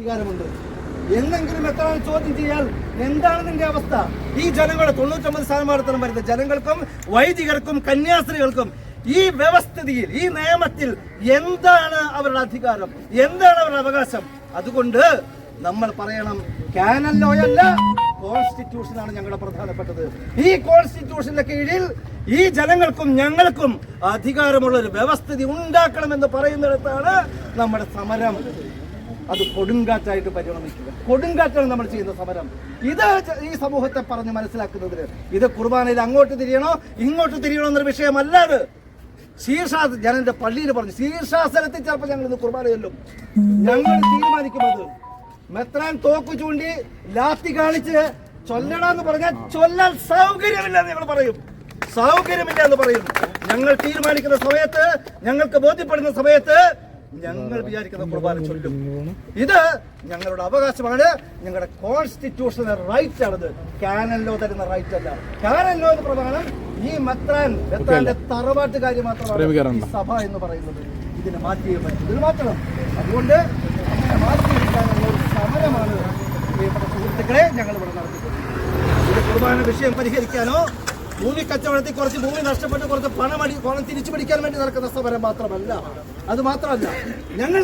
അധികാരമുണ്ട്. എന്നെങ്കിലും എത്ര ചോദ്യം ചെയ്യാൻ എന്താണ് നിന്റെ അവസ്ഥ? ഈ ജനങ്ങളുടെ തൊണ്ണൂറ്റൊമ്പത് ശതമാനത്തോളം വരുന്ന ജനങ്ങൾക്കും വൈദികർക്കും കന്യാസ്ത്രീകൾക്കും ഈ വ്യവസ്ഥിതിയിൽ ഈ നിയമത്തിൽ എന്താണ് അവരുടെ അധികാരം? എന്താണ് അവരുടെ അവകാശം? അതുകൊണ്ട് നമ്മൾ പറയണം കാനൽ ലോയല്ല കോൺസ്റ്റിറ്റ്യൂഷനാണ് ഞങ്ങളുടെ പ്രധാനപ്പെട്ടത്. ഈ കോൺസ്റ്റിറ്റ്യൂഷന്റെ കീഴിൽ ഈ ജനങ്ങൾക്കും ഞങ്ങൾക്കും അധികാരമുള്ള ഒരു വ്യവസ്ഥിതി ഉണ്ടാക്കണമെന്ന് പറയുന്നിടത്താണ് നമ്മുടെ സമരം. അത് കൊടുങ്കാറ്റായിട്ട് പരിണമിക്കുക. കൊടുങ്കാറ്റാണ് നമ്മൾ ചെയ്യുന്ന സമരം. ഇത് ഈ സമൂഹത്തെ പറഞ്ഞ് മനസ്സിലാക്കുന്നതിന് ഇത് കുർബാനയിൽ അങ്ങോട്ട് തിരിയണോ ഇങ്ങോട്ട് തിരിയണോ എന്നൊരു വിഷയമല്ല അത്. ശീർഷാ ഞാൻ പള്ളിയിൽ പറഞ്ഞു ശീർഷാസനത്തിൽ ചിലപ്പോൾ ഞങ്ങൾ ഇന്ന് കുർബാന ചെല്ലും. ഞങ്ങൾ തീരുമാനിക്കുന്നത് മെത്രാൻ തോക്ക് ചൂണ്ടി ലാത്തി കാണിച്ച് ചൊല്ലണമെന്ന് പറഞ്ഞാൽ ചൊല്ലാൻ സൗകര്യമില്ല എന്ന് ഞങ്ങൾ പറയും. സൗകര്യമില്ല എന്ന് പറയും. ഞങ്ങൾ തീരുമാനിക്കുന്ന സമയത്ത് ഞങ്ങൾക്ക് ബോധ്യപ്പെടുന്ന സമയത്ത് ഞങ്ങൾ വിചാരിക്കുന്ന കുർബാന ചൊല്ലും. ഇത് ഞങ്ങളുടെ അവകാശമാണ്. ഞങ്ങളുടെ കോൺസ്റ്റിറ്റ്യൂഷണൽ റൈറ്റ് ആണത്. കാനല്ലോ തരുന്ന റൈറ്റ് അല്ല. കാനല്ലോ എന്ന് പ്രമാണം ഈ മെത്രാൻ മെത്രാന്റെ തറവാട്ട് കാര്യം മാത്രമാണ് സഭ എന്ന് പറയുന്നത്. ഇതിനെ മാറ്റിയേ പറ്റും. ഇതിന് മാറ്റണം. അതുകൊണ്ട് അങ്ങനെ മാറ്റിയെടുക്കാനുള്ള ഒരു സമരമാണ് പ്രിയപ്പെട്ട സുഹൃത്തുക്കളെ ഞങ്ങൾ ഇവിടെ നടത്തിക്കൊണ്ടിരിക്കുന്നത് കുർബാന വിഷയം പരിഹരിക്കാനോ ഭൂമി കച്ചവടത്തിൽ കുറച്ച് ഭൂമി നഷ്ടപ്പെട്ട് കുറച്ച് പണം അടി പണം തിരിച്ചു പിടിക്കാൻ വേണ്ടി നടക്കുന്ന സമരം മാത്രമല്ല. അത് മാത്രമല്ല ഞങ്ങൾ